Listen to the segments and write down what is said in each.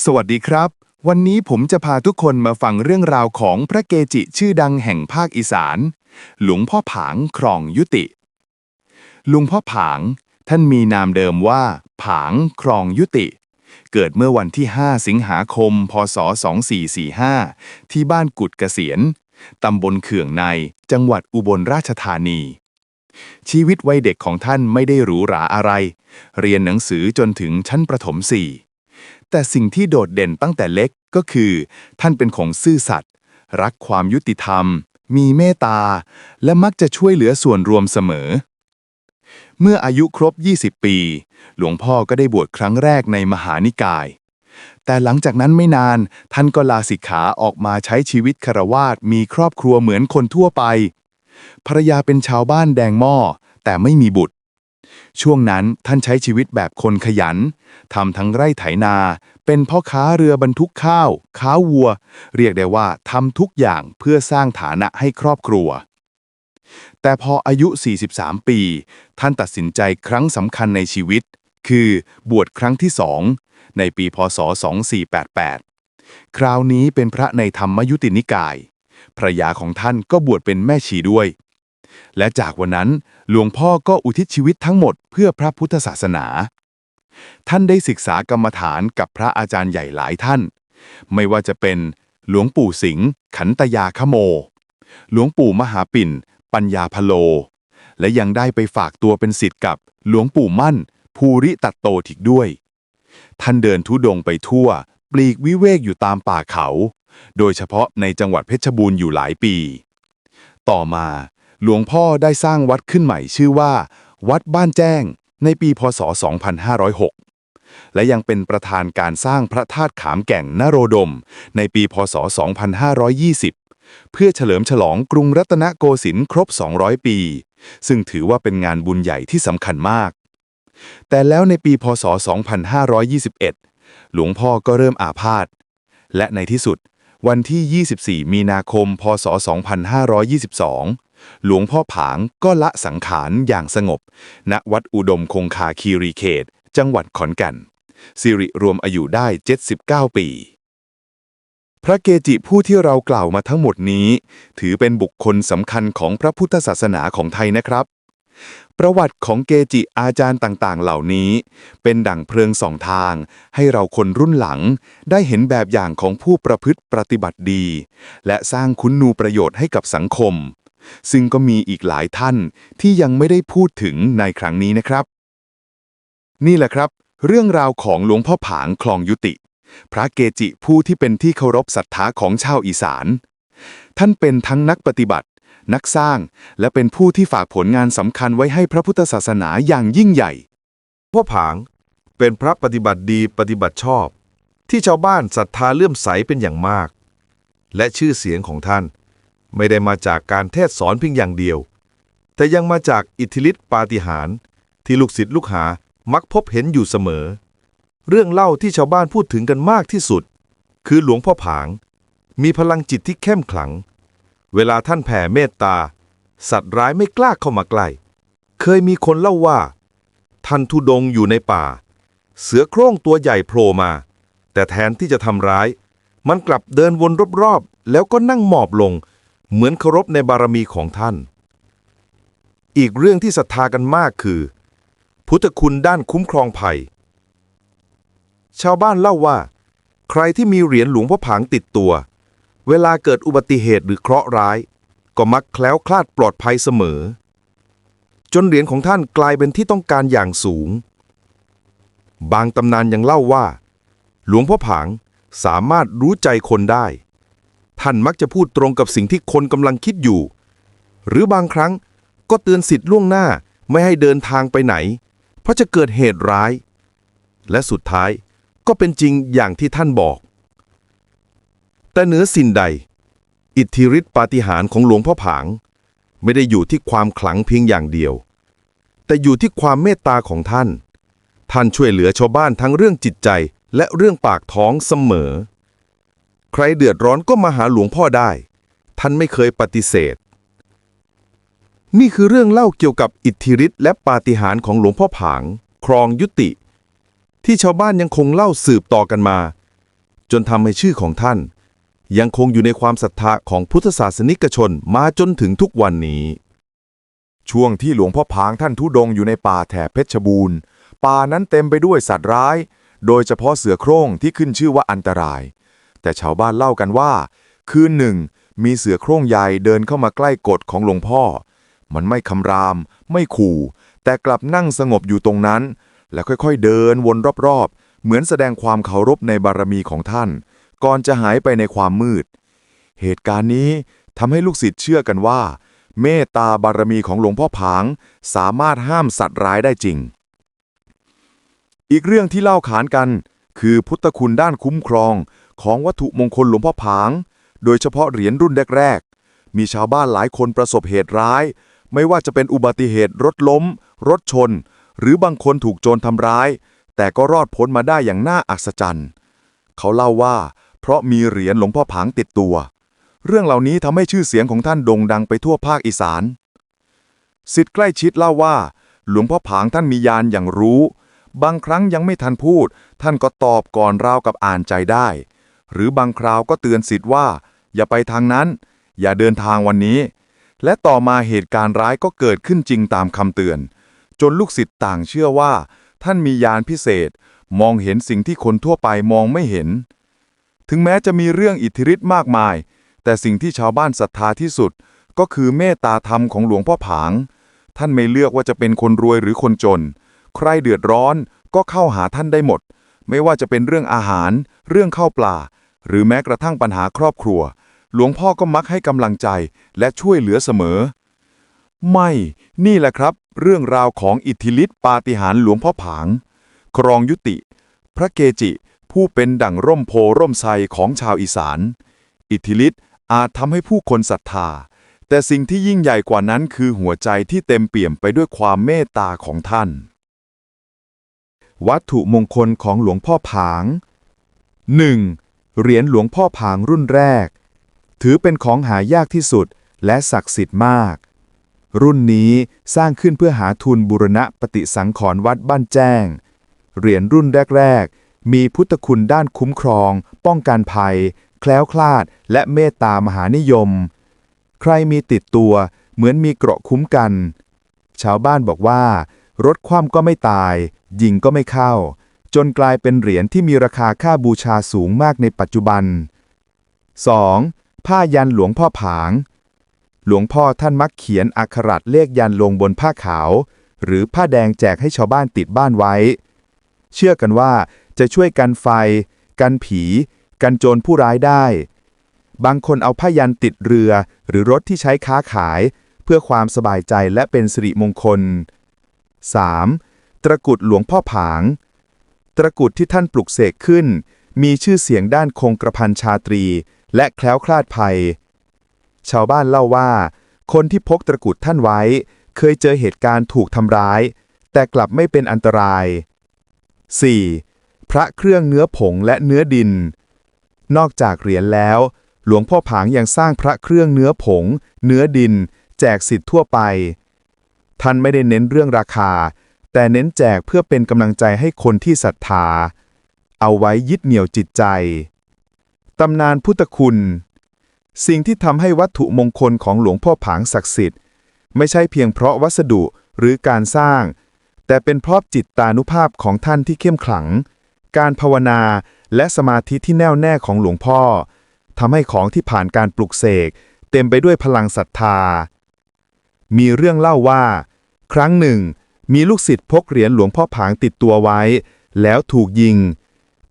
สวัสดีครับ วันนี้ผมจะพาทุกคนมาฟังเรื่องราวของพระเกจิชื่อดังแห่งภาคอีสาน หลวงพ่อผางครองยุติลุงพ่อผาง ท่านมีนามเดิมว่า ผางครองยุติ เกิดเมื่อวันที่ 5 สิงหาคม พศ 2445 ที่บ้านกุดเกษียณตำบลเขื่องใน จังหวัดอุบลราชธานี ชีวิตวัยเด็กของท่านไม่ได้หรูหราอะไร เรียนหนังสือจนถึงชั้นประถมสี่ แต่สิ่งที่โดดเด่นตั้งแต่เล็กก็คือ ท่านเป็นของซื่อสัตย์รักความยุติธรรม มีเมตตา และมักจะช่วยเหลือส่วนรวมเสมอ เมื่ออายุครบ 20 ปี หลวงพ่อก็ได้บวชครั้งแรกในมหานิกาย แต่หลังจากนั้นไม่นานท่านก็ลาสิกขาออกมาใช้ชีวิตคารวาสมีครอบครัวเหมือนคนทั่วไป ภรรยาเป็นชาวบ้านแดงหม้อแต่ไม่มีบุตร ช่วงนั้นท่านใช้ชีวิตแบบคนขยันทำทั้งไร่ไถนา เป็นพ่อค้าเรือบรรทุกข้าวค้าวัว เรียกได้ว่าทำทุกอย่างเพื่อสร้างฐานะให้ครอบครัว แต่พออายุ 43 ปี ท่านตัดสินใจครั้งสำคัญในชีวิต คือบวชครั้งที่สองในปีพศ 2488 คราวนี้เป็นพระในธรรมยุตินิกายภรยาของท่านก็บวชเป็นแม่ชีด้วย และจากวันนั้นหลวงพ่อก็อุทิศชีวิตทั้งหมดเพื่อพระพุทธศาสนา ท่านได้ศึกษากรรมฐานกับพระอาจารย์ใหญ่หลายท่าน ไม่ว่าจะเป็นหลวงปู่สิงห์ขันตยาขโม หลวงปู่มหาปิ่น ปัญญาพโล และยังได้ไปฝากตัวเป็นศิษย์กับหลวงปู่มั่น ภูริตัตโตถิกด้วย ท่านเดินทุดงไปทั่ว ปลีกวิเวกอยู่ตามป่าเขา โดยเฉพาะในจังหวัดเพชรบูรณ์อยู่หลายปี ต่อมา หลวงพ่อได้สร้างวัดขึ้นใหม่ชื่อว่า วัดบ้านแจ้ง ในปีพศ 2506 และยังเป็นประธานการสร้างพระธาตุขามแก่งนโรดม ในปีพศ 2520 เพื่อเฉลิมฉลองกรุงรัตนโกสินทร์ครบ 200 ปี ซึ่งถือว่าเป็นงานบุญใหญ่ที่สำคัญมาก แต่แล้วในปีพศ 2521 หลวงพ่อก็เริ่มอาพาธและในที่สุด วันที่ 24 มีนาคม พศ 2522 หลวงพ่อผางก็ละสังขารอย่างสงบ ณวัดอุดมคงคาคีรีเขต จังหวัดขอนแก่นสิริรวมอายุได้ 79 ปี พระเกจิผู้ที่เรากล่าวมาทั้งหมดนี้ ถือเป็นบุคคลสำคัญของพระพุทธศาสนาของไทยนะครับ ประวัติของเกจิอาจารย์ต่างๆ เหล่านี้ เป็นดั่งเพลิงสองทาง ให้เราคนรุ่นหลัง ได้เห็นแบบอย่างของผู้ประพฤติปฏิบัติดี และสร้างคุณนูประโยชน์ให้กับสังคม ซึ่งก็มีอีกหลายท่านที่ยังไม่ได้พูดถึงในครั้งนี้นะครับ นี่แหละครับ เรื่องราวของหลวงพ่อผางคลองยุติ พระเกจิผู้ที่เป็นที่เคารพศรัทธาของชาวอีสาน ท่านเป็นทั้งนักปฏิบัติ นักสร้าง และเป็นผู้ที่ฝากผลงานสำคัญไว้ให้พระพุทธศาสนาอย่างยิ่งใหญ่ พ่อผางเป็นพระปฏิบัติดีปฏิบัติชอบ ที่ชาวบ้านศรัทธาเลื่อมใสเป็นอย่างมาก และชื่อเสียงของท่าน ไม่ได้มาจากการเทศสอนเพียงอย่างเดียว แต่ยังมาจากอิทธิฤทธิปาฏิหาริย์ที่ลูกศิษย์ลูกหามักพบเห็นอยู่เสมอ เรื่องเล่าที่ชาวบ้านพูดถึงกันมากที่สุด คือหลวงพ่อผาง มีพลังจิตที่เข้มขลัง เวลาท่านแผ่เมตตา สัตว์ร้ายไม่กล้าเข้ามาใกล้ เคยมีคนเล่าว่า ท่านทุดงอยู่ในป่า เสือโคร่งตัวใหญ่โผล่มา แต่แทนที่จะทำร้าย มันกลับเดินวนรอบๆ แล้วก็นั่งหมอบลง เหมือนเคารพในบารมีของท่าน อีกเรื่องที่ศรัทธากันมากคือ พุทธคุณด้านคุ้มครองภัย ชาวบ้านเล่าว่า ใครที่มีเหรียญหลวงพ่อผางติดตัว เวลาเกิดอุบัติเหตุหรือเคราะห์ร้าย ก็มักแคล้วคลาดปลอดภัยเสมอ จนเหรียญของท่านกลายเป็นที่ต้องการอย่างสูง บางตำนานยังเล่าว่า หลวงพ่อผางสามารถรู้ใจคนได้ ท่านมักจะพูดตรงกับสิ่งที่คนกำลังคิดอยู่ หรือบางครั้งก็เตือนสิทธิ์ล่วงหน้าไม่ให้เดินทางไปไหน เพราะจะเกิดเหตุร้าย และสุดท้ายก็เป็นจริงอย่างที่ท่านบอก แต่เหนือสิ่งใด อิทธิฤทธิปาฏิหาริย์ของหลวงพ่อผาง ไม่ได้อยู่ที่ความขลังเพียงอย่างเดียว แต่อยู่ที่ความเมตตาของท่าน ท่านช่วยเหลือชาวบ้านทั้งเรื่องจิตใจและเรื่องปากท้องเสมอ ใครเดือดร้อนก็มาหาหลวงพ่อได้ ท่านไม่เคยปฏิเสธ นี่คือเรื่องเล่าเกี่ยวกับอิทธิฤทธิ์และปาฏิหาริย์ของหลวงพ่อผาง ครองยุติ ที่ชาวบ้านยังคงเล่าสืบต่อกันมา จนทำให้ชื่อของท่าน ยังคงอยู่ในความศรัทธาของพุทธศาสนิกชนมาจนถึงทุกวันนี้ ช่วงที่หลวงพ่อผางท่านทุดงอยู่ในป่าแถบเพชรบูรณ์ ป่านั้นเต็มไปด้วยสัตว์ร้าย โดยเฉพาะเสือโคร่งที่ขึ้นชื่อว่าอันตราย แต่ชาวบ้านเล่ากันว่า คืนหนึ่ง มีเสือโคร่งใหญ่เดินเข้ามาใกล้กฎของหลวงพ่อ มันไม่คำราม ไม่ขู่ แต่กลับนั่งสงบอยู่ตรงนั้น แล้วค่อยๆเดินวนรอบๆ เหมือนแสดงความเคารพในบารมีของท่าน ก่อนจะหายไปในความมืด เหตุการณ์นี้ทำให้ลูกศิษย์เชื่อกันว่า เมตตาบารมีของหลวงพ่อผาง สามารถห้ามสัตว์ร้ายได้จริง อีกเรื่องที่เล่าขานกัน คือพุทธคุณด้านคุ้มครอง ของวัตถุมงคลหลวงพ่อผาง โดยเฉพาะเหรียญรุ่นแรกๆ มีชาวบ้านหลายคนประสบเหตุร้าย ไม่ว่าจะเป็นอุบัติเหตุรถล้ม รถชน หรือบางคนถูกโจรทำร้าย แต่ก็รอดพ้นมาได้อย่างน่าอัศจรรย์ เขาเล่าว่า เพราะมีเหรียญหลวงพ่อผางติดตัว เรื่องเหล่านี้ทำให้ชื่อเสียงของท่านโด่งดังไปทั่วภาคอีสานสิทธิ์ใกล้ชิดเล่าว่า หลวงพ่อผางท่านมีญาณอย่างรู้ บางครั้งยังไม่ทันพูด ท่านก็ตอบก่อนราวกับอ่านใจได้ หรือบางคราวก็เตือนสิทธิ์ว่า อย่าไปทางนั้น อย่าเดินทางวันนี้ และต่อมาเหตุการณ์ร้ายก็เกิดขึ้นจริงตามคำเตือน จนลูกศิษย์ต่างเชื่อว่า ท่านมีญาณพิเศษ มองเห็นสิ่งที่คนทั่วไปมองไม่เห็น ถึงแม้จะมีเรื่องอิทธิฤทธิ์มากมาย แต่สิ่งที่ชาวบ้านศรัทธาที่สุด ก็คือเมตตาธรรมของหลวงพ่อผาง ท่านไม่เลือกว่าจะเป็นคนรวยหรือคนจน ใครเดือดร้อนก็เข้าหาท่านได้หมด ไม่ว่าจะเป็นเรื่องอาหาร เรื่องข้าวปลา หรือแม้กระทั่งปัญหาครอบครัว หลวงพ่อก็มักให้กำลังใจและช่วยเหลือเสมอ ไม่ นี่แหละครับ เรื่องราวของอิทธิฤทธิปาฏิหาริย์หลวงพ่อผาง ครองยุติ พระเกจิ ผู้เป็นดั่งร่มโพร่มไทรของชาวอีสาน อิทธิฤทธิอาจทำให้ผู้คนศรัทธา แต่สิ่งที่ยิ่งใหญ่กว่านั้นคือหัวใจที่เต็มเปี่ยมไปด้วยความเมตตาของท่าน วัตถุมงคลของหลวงพ่อผาง 1. เหรียญหลวงพ่อผางรุ่นแรก ถือเป็นของหายากที่สุดและศักดิ์สิทธิ์มาก รุ่นนี้สร้างขึ้นเพื่อหาทุนบุรณะปฏิสังขรณ์วัดบ้านแจ้ง เหรียญรุ่นแรก ๆ มีพุทธคุณด้านคุ้มครอง ป้องกันภัย แคล้วคลาด และเมตตามหานิยม ใครมีติดตัวเหมือนมีเกราะคุ้มกัน ชาวบ้านบอกว่า รถคว่ำก็ไม่ตาย ยิงก็ไม่เข้า จนกลายเป็นเหรียญที่มีราคาค่าบูชาสูงมากในปัจจุบัน 2. ผ้ายันหลวงพ่อผาง หลวงพ่อท่านมักเขียนอักขระเลขยันลงบนผ้าขาว หรือผ้าแดงแจกให้ชาวบ้านติดบ้านไว้ เชื่อกันว่าจะช่วยกันไฟ กันผี กันโจรผู้ร้ายได้ บางคนเอาผ้ายันติดเรือ หรือรถที่ใช้ค้าขาย เพื่อความสบายใจและเป็นสิริมงคล 3. ตระกุดหลวงพ่อผาง ตระกุดที่ท่านปลุกเสกขึ้น มีชื่อเสียงด้านคงกระพันชาตรี และแคล้วคลาดภัย ชาวบ้านเล่าว่า คนที่พกตะกุดท่านไว้ เคยเจอเหตุการณ์ถูกทำร้าย แต่กลับไม่เป็นอันตราย 4. พระเครื่องเนื้อผงและเนื้อดิน นอกจากเหรียญแล้ว หลวงพ่อผางยังสร้างพระเครื่องเนื้อผง เนื้อดิน แจกสิทธิ์ทั่วไป ท่านไม่ได้เน้นเรื่องราคา แต่เน้นแจกเพื่อเป็นกำลังใจให้คนที่ศรัทธา เอาไว้ยึดเหนี่ยวจิตใจ ตำนานพุทธคุณ สิ่งที่ทำให้วัตถุมงคลของหลวงพ่อผางศักดิ์สิทธิ์ ไม่ใช่เพียงเพราะวัสดุหรือการสร้าง แต่เป็นเพราะจิตตานุภาพของท่านที่เข้มขลัง การภาวนาและสมาธิที่แน่วแน่ของหลวงพ่อทำให้ของที่ผ่านการปลุกเสกเต็มไปด้วยพลังศรัทธา มีเรื่องเล่าว่า ครั้งหนึ่ง มีลูกศิษย์พกเหรียญหลวงพ่อผางติดตัวไว้ แล้วถูกยิง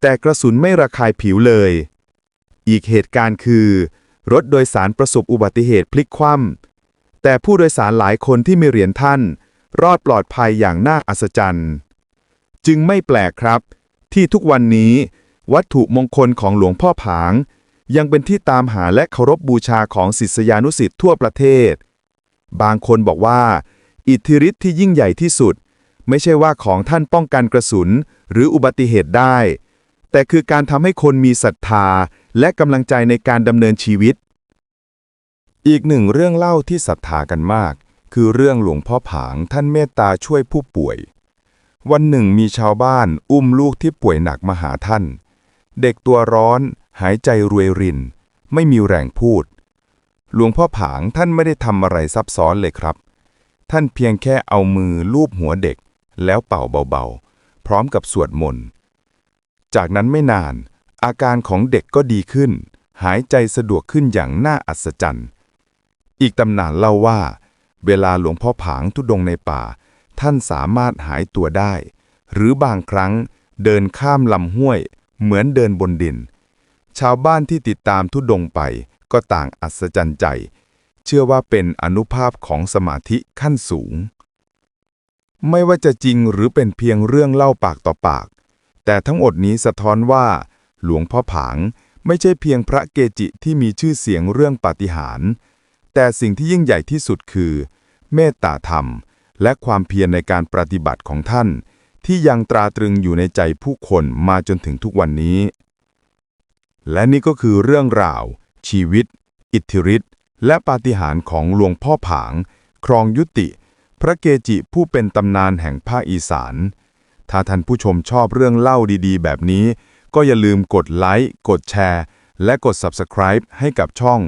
แต่กระสุนไม่ระคายผิวเลย อีกเหตุการณ์คือ รถโดยสารประสบอุบัติเหตุพลิกคว่ำแต่ผู้โดยสารหลายคนที่มีเหรียญท่าน รอดปลอดภัยอย่างน่าอัศจรรย์ จึงไม่แปลกครับ ที่ทุกวันนี้ วัตถุมงคลของหลวงพ่อผาง ยังเป็นที่ตามหาและเคารพบบูชาของศิษยานุศิษย์ทั่วประเทศ บางคนบอกว่า อิทธิฤทธิ์ที่ยิ่งใหญ่ที่สุด ไม่ใช่ว่าของท่านป้องกันกระสุน หรืออุบัติเหตุได้ แต่คือการทำให้คนมีศรัทธา และกำลังใจในการดำเนินชีวิต อีกหนึ่งเรื่องเล่าที่ศรัทธากันมาก คือเรื่องหลวงพ่อผางท่านเมตตาช่วยผู้ป่วย วันหนึ่งมีชาวบ้านอุ้มลูกที่ป่วยหนักมาหาท่าน เด็กตัวร้อน หายใจรวยริน ไม่มีแรงพูดหลวงพ่อผางท่านไม่ได้ทำอะไรซับซ้อนเลยครับ ท่านเพียงแค่เอามือลูบหัวเด็ก แล้วเป่าเบาๆ พร้อมกับสวดมนต์ จากนั้นไม่นาน อาการของเด็กก็ดีขึ้น หายใจสะดวกขึ้นอย่างน่าอัศจรรย์ อีกตำนานเล่าว่า เวลาหลวงพ่อผางทุดงในป่า ท่านสามารถหายตัวได้ หรือบางครั้งเดินข้ามลำห้วย เหมือนเดินบนดิน ชาวบ้านที่ติดตามทุดงไปก็ต่างอัศจรรย์ใจ เชื่อว่าเป็นอนุภาพของสมาธิขั้นสูง ไม่ว่าจะจริงหรือเป็นเพียงเรื่องเล่าปากต่อปาก แต่ทั้งหมดนี้สะท้อนว่า หลวงพ่อผางไม่ใช่เพียงพระเกจิที่มีชื่อเสียงเรื่องปาฏิหาริย์แต่สิ่งที่ยิ่งใหญ่ที่สุดคือ เมตตาธรรม และความเพียรในการปฏิบัติของท่าน ที่ยังตราตรึงอยู่ในใจผู้คนมาจนถึงทุกวันนี้ และนี่ก็คือเรื่องราว ชีวิต อิทธิฤทธิ์ และปาฏิหาริย์ของหลวงพ่อผาง ครองยุติ พระเกจิผู้เป็นตำนานแห่งภาคอีสาน ถ้าท่านผู้ชมชอบเรื่องเล่าดีๆ แบบนี้ ก็อย่าลืมกดไลค์ กดแชร์ และกด Subscribe ให้กับช่อง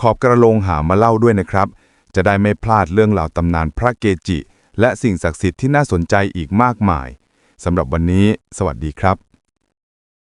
ขอบกระโลงหามาเล่าด้วยนะครับ จะได้ไม่พลาดเรื่องราวตำนานพระเกจิ และสิ่งศักดิ์สิทธิ์ที่น่าสนใจอีกมากมายสำหรับวันนี้ สวัสดีครับ